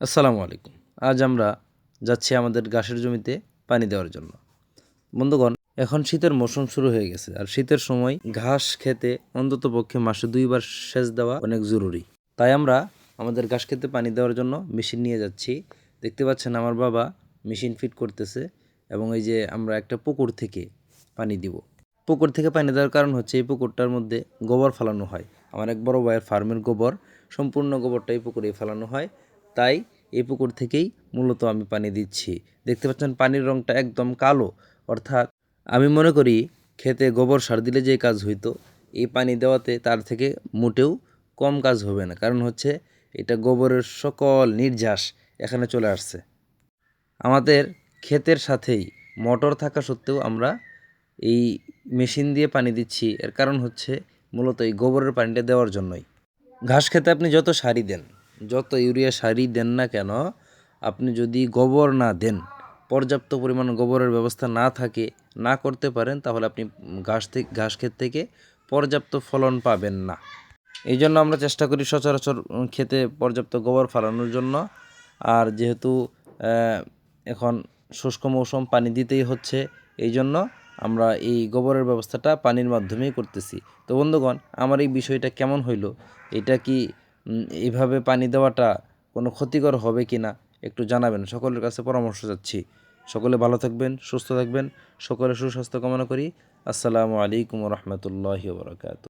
আসসালামু আলাইকুম। আজ আমরা যাচ্ছি আমাদের ঘাসের জমিতে পানি দেওয়ার জন্য। বন্ধুগণ, এখন শীতের মৌসুম শুরু হয়ে গেছে আর শীতের সময় ঘাস খেতে অন্তত পক্ষে মাসে দুইবার সেচ দেওয়া অনেক জরুরি। তাই আমরা আমাদের ঘাস খেতে পানি দেওয়ার জন্য মেশিন নিয়ে যাচ্ছি। দেখতে পাচ্ছেন আমার বাবা মেশিন ফিট করতেছে এবং এই যে আমরা একটা পুকুর থেকে পানি দিব। পুকুর থেকে পানি দেওয়ার কারণ হচ্ছে এই পুকুরটার মধ্যে গোবর ফেলানো হয়। আমার এক বড় ভাইয়ের ফার্মের গোবর, সম্পূর্ণ গোবরটা এই পুকুরে ফেলানো হয়। তাই এই পুকুর থেকেই মূলত আমি পানি দিচ্ছি। দেখতে পাচ্ছেন পানির রঙটা একদম কালো। অর্থাৎ আমি মনে করি খেতে গোবর সার দিলে যে কাজ হইতো, এই পানি দেওয়াতে তার থেকে মোটেও কম কাজ হবে না। কারণ হচ্ছে এটা গোবরের সকল নির্যাস এখানে চলে আসছে। আমাদের ক্ষেতের সাথেই মোটর থাকা সত্ত্বেও আমরা এই মেশিন দিয়ে পানি দিচ্ছি। এর কারণ হচ্ছে মূলত এই গোবরের পানিটা দেওয়ার জন্যই। ঘাস খেতে আপনি যত সারি দেন যত ইউরিয়া সারি দেন না কেন, আপনি যদি গোবর না দেন, পর্যাপ্ত পরিমাণ গোবরের ব্যবস্থা না থাকে, না করতে পারেন, তাহলে আপনি ঘাস থেকে ঘাস ক্ষেত থেকে পর্যাপ্ত ফলন পাবেন না। এই জন্য আমরা চেষ্টা করি সচরাচর খেতে পর্যাপ্ত গোবর ফেলানোর জন্য। আর যেহেতু এখন শুষ্ক মৌসুম, পানি দিতেই হচ্ছে, এই জন্য আমরা এই গোবরের ব্যবস্থাটা পানির মাধ্যমেই করতেছি। তো বন্ধুগণ, আমার এই বিষয়টা কেমন হইল? এটা কি এইভাবে পানি দেওয়াটা কোনো ক্ষতিকর হবে কি না একটু জানাবেন। সকলের কাছে পরামর্শ চাচ্ছি। সকলে ভালো থাকবেন, সুস্থ থাকবেন। সকলে সুস্বাস্থ্য কামনা করি। আসসালামু আলাইকুম রহমতুল্লাহ বরকাত